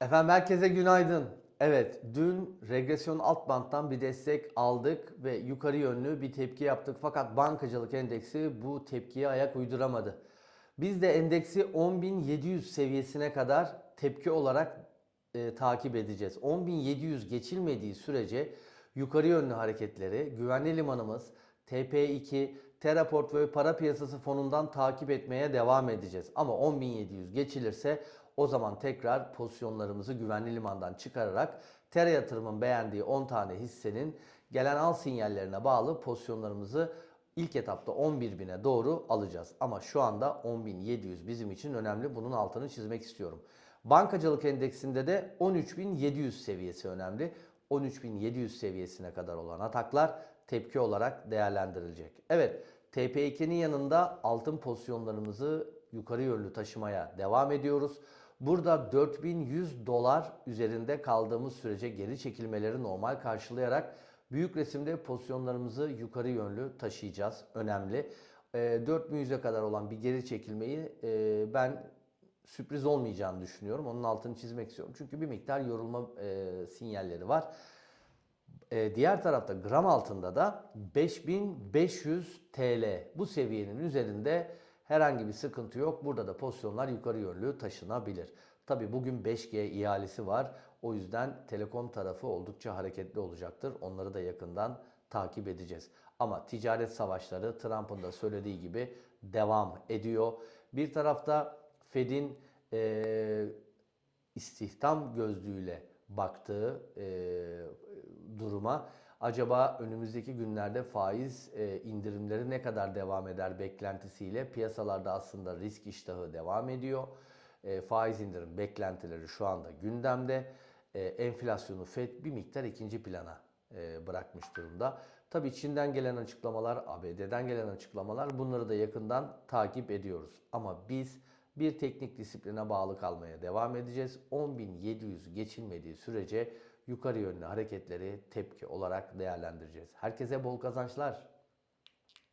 Efendim herkese günaydın. Evet, dün regresyon alt banttan bir destek aldık ve yukarı yönlü bir tepki yaptık. Fakat bankacılık endeksi bu tepkiye ayak uyduramadı. Biz de endeksi 10.700 seviyesine kadar tepki olarak e, takip edeceğiz. 10.700 geçilmediği sürece yukarı yönlü hareketleri güvenli limanımız TP2, Teraport ve para piyasası fonundan takip etmeye devam edeceğiz. Ama 10.700 geçilirse o zaman tekrar pozisyonlarımızı güvenli limandan çıkararak Tera yatırımın beğendiği 10 tane hissenin gelen al sinyallerine bağlı pozisyonlarımızı ilk etapta 11.000'e doğru alacağız. Ama şu anda 10.700 bizim için önemli. Bunun altını çizmek istiyorum. Bankacılık endeksinde de 13.700 seviyesi önemli. 13.700 seviyesine kadar olan ataklar tepki olarak değerlendirilecek. Evet, TP2'nin yanında altın pozisyonlarımızı yukarı yönlü taşımaya devam ediyoruz. Burada 4100 dolar üzerinde kaldığımız sürece geri çekilmeleri normal karşılayarak büyük resimde pozisyonlarımızı yukarı yönlü taşıyacağız. Önemli. E, 4100'e kadar olan bir geri çekilmeyi e, ben sürpriz olmayacağını düşünüyorum. Onun altını çizmek istiyorum. Çünkü bir miktar yorulma e, sinyalleri var. E, diğer tarafta gram altında da 5500 TL bu seviyenin üzerinde herhangi bir sıkıntı yok. Burada da pozisyonlar yukarı yönlü taşınabilir. Tabi bugün 5G ihalesi var. O yüzden telekom tarafı oldukça hareketli olacaktır. Onları da yakından takip edeceğiz. Ama ticaret savaşları Trump'ın da söylediği gibi devam ediyor. Bir tarafta Fed'in e, istihdam gözlüğüyle baktığı e, duruma acaba önümüzdeki günlerde faiz e, indirimleri ne kadar devam eder beklentisiyle piyasalarda aslında risk iştahı devam ediyor. E, faiz indirim beklentileri şu anda gündemde. E, enflasyonu Fed bir miktar ikinci plana bırakmış durumda. Tabii Çin'den gelen açıklamalar, ABD'den gelen açıklamalar bunları da yakından takip ediyoruz. Ama biz bir teknik disipline bağlı kalmaya devam edeceğiz. 10.700 geçilmediği sürece yukarı yönlü hareketleri tepki olarak değerlendireceğiz. Herkese bol kazançlar.